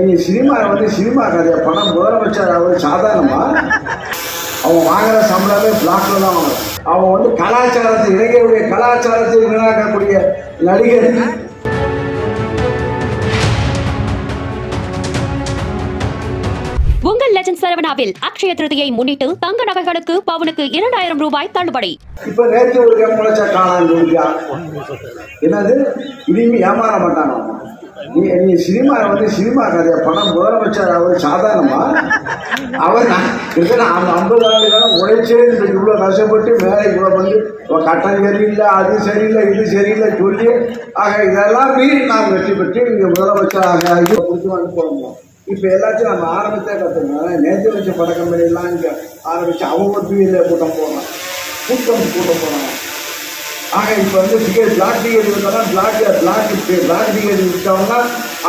நீ சினிமா வந்து சினிமா கதையை? பணம் முதலமைச்சர் அவர் சாதாரணமா? அவன் வாங்குற சம்பளமே பிளாக்ல தான் வாங்குறான் அவன் வந்து கலாச்சாரத்தை இளைஞருடைய கலாச்சாரத்தை வீணாக்கக்கூடிய நடிகர் உங்கள் லெஜண்ட் சரவணாவில் அக்ஷய திருதியை முன்னிட்டு தங்க நகைகளுக்கு பவுனுக்கு இரண்டாயிரம் ரூபாய் தள்ளுபடி. இப்ப நேற்று ஒரு கேம் முளைச்சா காணான்னு சொல்லியா என்னது? இனிமே ஏமாற மாட்டாங்க நீ நீ சினிமா வந்து சினிமா கதைய? பணம் முதலமைச்சர் அவர் சாதாரணமா? அவர் நான் அந்த ஐம்பது ஆண்டு உழைச்சே இவ்வளோ கஷ்டப்பட்டு வேலைக்கு வந்து கட்டம் சரியில்லை அது சரியில்லை இது சரியில்லை சொல்லி ஆக இதெல்லாம் மீறி நாம் வெற்றி பெற்று இங்கே முதலமைச்சராக இது கொடுத்து வந்து இப்போ எல்லாத்தையும் நம்ம ஆரம்பித்தே கற்றுக்கணும் நேற்று வச்ச பட கம்பெனிலாம் இங்கே ஆரம்பித்து அவங்க ஒரு பிஎல்ஏ கூட்டம் போடுறான் கூட்டம் கூட்டம் போகிறாங்க ஆக இப்போ வந்து டிக்கெட் பிளாக் டிக்கெட் இருந்தாலும் பிளாக் பிளாக் பிளாக் டிக்கெட் விட்டவன்னா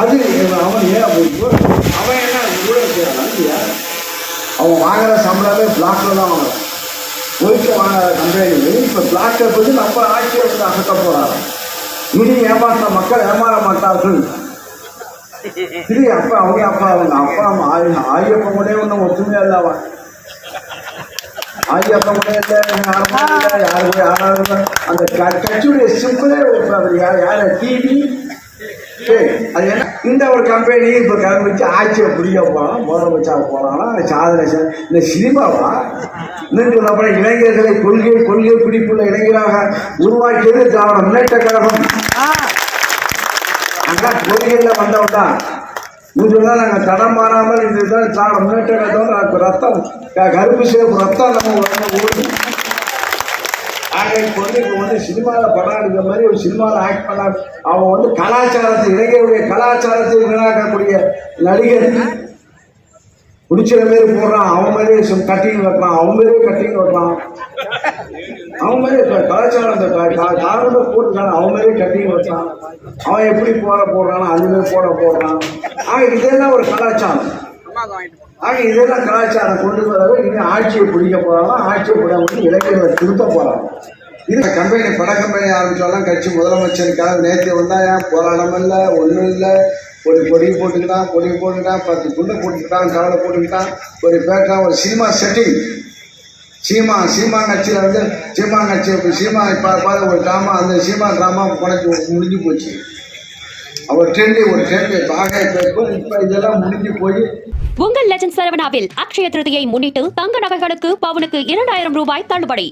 அது அவன் ஏன் அப்படி அவன் என்ன ஊழல் செய்யறான்? இல்லையா? அவன் வாங்குற சம்பளமே பிளாக்ல தான் வாங்குறான். ஒயிட்டில் வாங்குற கம்பெனி இப்போ பிளாக்கை பற்றி நம்ம ஆட்சியை வந்து அகற்ற போகிறாங்க இனி ஏமாற்ற மக்கள் ஏமாற மாட்டார்கள். இது அப்பா அவங்க அப்பா அவங்க அப்பா அம்மா ஆயி ஆயப்பன் கூட ஒன்றும் ஒற்றுமையா இல்லை அவன் ஆயப்பன் கூட இல்லை யாரும் இல்லை யாரு யாராவது. அந்த கட்சியுடைய சிம்பிளே அவர் யார் யார்? டிவி அது என்ன? இந்த ஒரு கம்பெனி இப்போ கிளம்பிச்சு ஆட்சியை பிடிக்க போகலாம் முதலமைச்சா போகலாம் சாதனை இந்த சினிமாவா? இன்னும் சொல்லப்போனால் இளைஞர்களை கொள்கை கொள்கை பிடிப்புள்ள இளைஞராக உருவாக்கியது திராவிட முன்னேற்ற கழகம். அதான் கொள்கையில் வந்தவன் தான். இதுதான் நாங்கள் தடம் மாறாமல் இதுதான் திராவிட முன்னேற்ற ரத்தம் கருப்பு சேப்பு ரத்தம் நம்ம உடம்புல ஓடுது ஆக இப்போ வந்து இப்போ வந்து சினிமாவில் படம் எடுக்கிற மாதிரி ஒரு சினிமாவில் ஆக்ட் பண்ண அவன் வந்து கலாச்சாரத்தை இலங்கையுடைய கலாச்சாரத்தை வீணாக்கக்கூடிய நடிகர் பிடிச்சிற மாரி போடுறான் அவன் மாதிரியே கட்டிங் வைக்கிறான் அவன் மாதிரியே கட்டிங் வைக்கிறான். அவன் மாதிரி இப்ப கலாச்சாரம் அந்த கா- காரணத்தை போட்டுக்கான அவன் மாதிரி கட்டிங் வச்சான். அவன் எப்படி போட போடுறானோ அது மாதிரி போட போடுறான். ஆக இதெல்லாம் ஒரு கலாச்சாரம். ஆக இதெல்லாம் கலாச்சாரம் கொண்டு வரவே இனி ஆட்சியை பிடிக்க போறாங்க ஆட்சியை பிடிக்க வந்து இளைஞர்களை திருத்த போறாங்க. இது கம்பெனி பட கம்பெனி ஆரம்பிச்சாலும் கட்சி முதலமைச்சருக்காக நேற்று ஏன் போராடமும் இல்லை ஒன்றும் இல்லை. ஒரு கொடி போட்டுக்கிட்டான் கொடி போட்டுக்கிட்டான் பத்து குண்டு போட்டுக்கிட்டான் கடலை போட்டுக்கிட்டான். ஒரு பேட்டா ஒரு சினிமா செட்டிங் சீமா சீமா கட்சியில் வந்து சீமா கட்சி சீமா இப்போ பாரு ஒரு ட்ராமா அந்த சீமா ட்ராமா குறைச்சி முடிஞ்சு போச்சு. அவர் ட்ரெண்டு ஒரு ட்ரெண்டு ஆக இப்போ இப்போ இதெல்லாம் முடிஞ்சு போய். உங்கள் லெஜண்ட் சரவணாவில் அக்ஷய திருதியை முன்னிட்டு தங்க நகைகளுக்கு பவுனுக்கு இரண்டாயிரம் ரூபாய் தள்ளுபடி.